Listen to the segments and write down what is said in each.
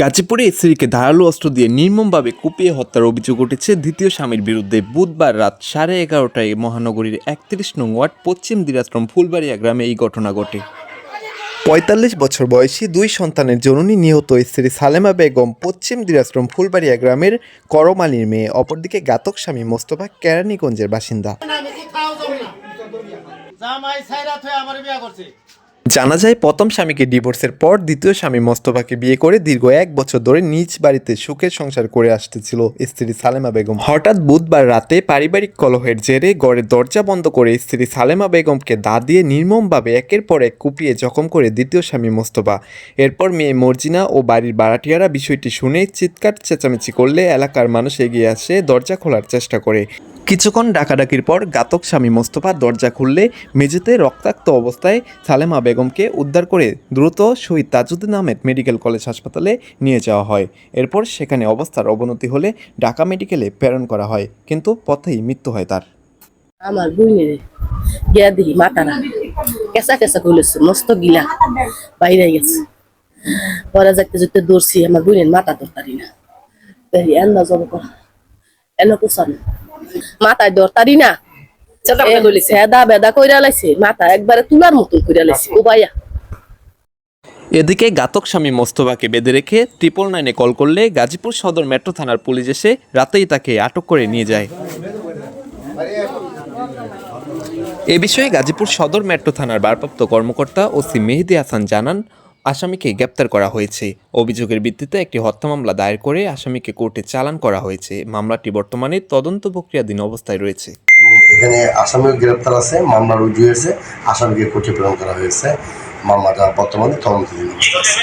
গাজীপুরে স্ত্রীকে ধারালো অস্ত্র দিয়ে নির্মমভাবে কুপিয়ে হত্যার অভিযোগ উঠেছে দ্বিতীয় স্বামীর বিরুদ্ধে বুধবার রাত সাড়ে এগারোটায় মহানগরীর একত্রিশ নং ওয়ার্ড পশ্চিম দিনাজপুর ফুলবাড়িয়া গ্রামে এই ঘটনা ঘটে। পঁয়তাল্লিশ বছর বয়সী দুই সন্তানের জননী নিহত স্ত্রী সালেমা বেগম পশ্চিম দিনাজপুর ফুলবাড়িয়া গ্রামের করমালির মেয়ে অপরদিকে ঘাতক স্বামী মোস্তফা কেরানীগঞ্জের বাসিন্দা। জানা যায়, প্রথম স্বামীকে ডিভোর্সের পর দ্বিতীয় স্বামী মোস্তফাকে বিয়ে করে দীর্ঘ এক বছর ধরে নিজ বাড়িতে সুখের সংসার করে আসতেছিল স্ত্রী সালেমা বেগম। হঠাৎ বুধবার রাতে পারিবারিক কলহের জেরে ঘরের দরজা বন্ধ করে স্ত্রী সালেমা বেগমকে দা দিয়ে নির্মমভাবে একের পর এক কুপিয়ে জখম করে দ্বিতীয় স্বামী মোস্তফা। এরপর মেয়ে মর্জিনা ও বাড়ির বাড়াটিয়ারা বিষয়টি শুনে চিৎকার চেঁচামেচি করলে এলাকার মানুষ এগিয়ে আসে দরজা খোলার চেষ্টা করে। কিছুক্ষণ ডাকাডাকির পর ঘাতক স্বামী মোস্তফা দরজা খুললে মেঝেতে রক্তাক্ত অবস্থায় সালেমা বেগমকে উদ্ধার করে দ্রুত শহীদ তাজুদ্দিন আহমেদ মেডিকেল কলেজ হাসপাতালে নিয়ে যাওয়া হয়। এরপর সেখানে অবস্থার অবনতি হলে ঢাকা মেডিকেলে প্রেরণ করা হয়, কিন্তু পথেই মৃত্যু হয় তার। আমার বুঝলি রে গিয়া মাতারা কেসা কেসা কইলেছে মস্ত গিলা বাইরে গেছে। পরে যাইতে যেতে দৌড়ছি, আমার বুঝলেন মাথা ধরতারি না। বেরি আন্দা জব কর এলো কুসান মাথায় ধরতারি না। সেদা বেদা কইরা লাইছে মাথা একবারে তুলার মতন কইরা লাইছে ও ভাইয়া। এদিকে ঘাতক স্বামী মোস্তফাকে বেঁধে রেখে ট্রিপল নাইনে কল করলে গাজীপুর সদর মেট্রো থানার পুলিশ এসে রাতেই তাকে আটক করে নিয়ে যায়। এ বিষয়ে গাজীপুর সদর মেট্রো থানার ভারপ্রাপ্ত কর্মকর্তা ওসি মেহেদি হাসান জানান আসামিকে গ্রেপ্তার করা হয়েছে। অভিযোগের ভিত্তিতে একটি হত্যা মামলা দায়ের করে আসামিকে কোর্টে চালান করা হয়েছে। মামলাটি বর্তমানে তদন্ত প্রক্রিয়াধীন অবস্থায় রয়েছে। এখানে আসামিও গ্রেপ্তার আছে মামলা রুজু হয়েছে আসামিকে কোর্টে প্রেরণ করা হয়েছে। মামলাটা বর্তমানে তদন্তাধীন অবস্থা আছে।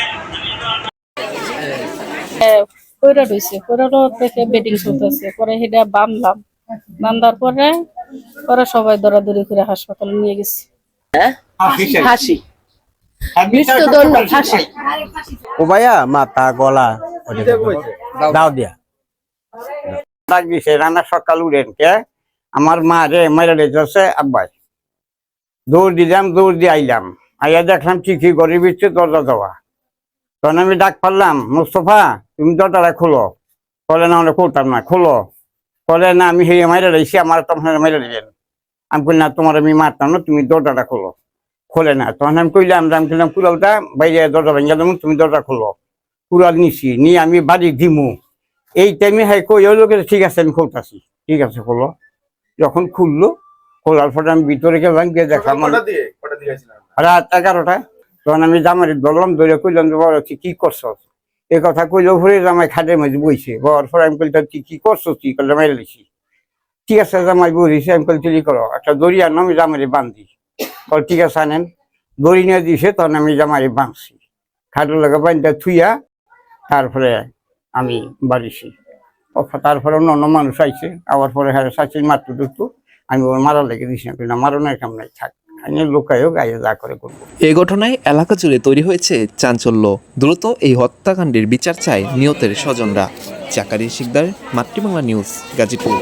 কইরা রইছে কইরারও থেকে বেডিং চলতেছে পরে সেটা বান্ধলাম বান্ধার পরে পরে সবাই দৌড়াদৌড়ি করে হাসপাতালে নিয়ে গেছি। হাসি। মৃত্যুদণ্ড হাসি ও ভাইয়া মাথা গলা। দাও। দিয়া। ডাক দিছে রান্না সকাল আমার মা রে মেরে রেখেছে আব্বাই। দৌড় দিলাম দৌড় দিয়ে আইলাম। আইয়া দেখলাম গরিব ইচ্ছে দরজা দেওয়া। তখন আমি ডাক পারলাম মুস্তফা তুমি দরজাটা খোলো। বলে না আমরা খুলতাম না খোলো। বলে না আমি সেই মাইরে রয়েছি আমার তখন মাইরে দিলেন আমি বললাম না তোমার আমি মারতাম না তুমি দরজাটা খোলো। খোলে না। তখন আমি কইলাম আমি কইলাম কুড়ালটা বাইরে দরজা ভেঙে দেবো তুমি দরজা খোলো। কুড়াল নিছি নিয়ে আমি বাড়ি দিমু। এই টাইমে হ্যাঁ কই ওই লোকের ঠিক আছে আমি খুলতাছি। ঠিক আছে খোলো। যখন খুললো খোলার পরে আমি ভিতরে গেলাম গিয়ে দেখলাম রাত এগারোটা। তখন আমি জামারি ধরলাম ধরে কইলাম যে বড় তুই কি করছ এ কথা কইলেও পরে জামাই খাটের মধ্যে বইছে। বর পরে আমি কইলাম তুই কি করছ তুই মাইরে লিছি ঠিক আছে জামাই বইছে। আমি কইলাম তুই করো একটা দড়ি আনো আমি জামারি বান্ধি। কল ঠিক আছে দড়ি নিয়ে দিছে, তখন আমি জামারি বাঁধছি খাটের লগে বান্ধা থুইয়া তারপরে আমি বাড়িছি। তারপরে অন্য অন্য মানুষ আইছে, আবার পরে হ্যাঁ চাইছি মারতে দুটো আমি ওর মারা লেগে না কিন্তু মারণের কাম নাই থাক এ ঘটনায় এলাকা জুড়ে তৈরি হয়েছে চাঞ্চল্য। দ্রুত এই হত্যাকাণ্ডের বিচার চায় নিহতের স্বজনরা। চাকারি শিকদার, মাতৃবাংলা নিউজ, গাজীপুর।